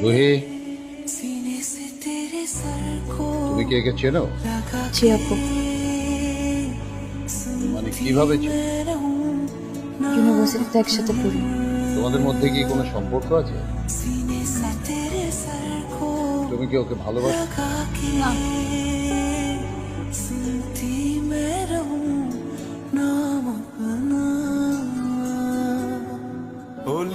রুহি তুমি কি একে চেনো জি আপু মানে কীভাবে ইউনিভার্সিটিতে একসাথে পড়ি তোমাদের মধ্যে কি কোনো সম্পর্ক আছে তুমি কি ওকে ভালোবাসো না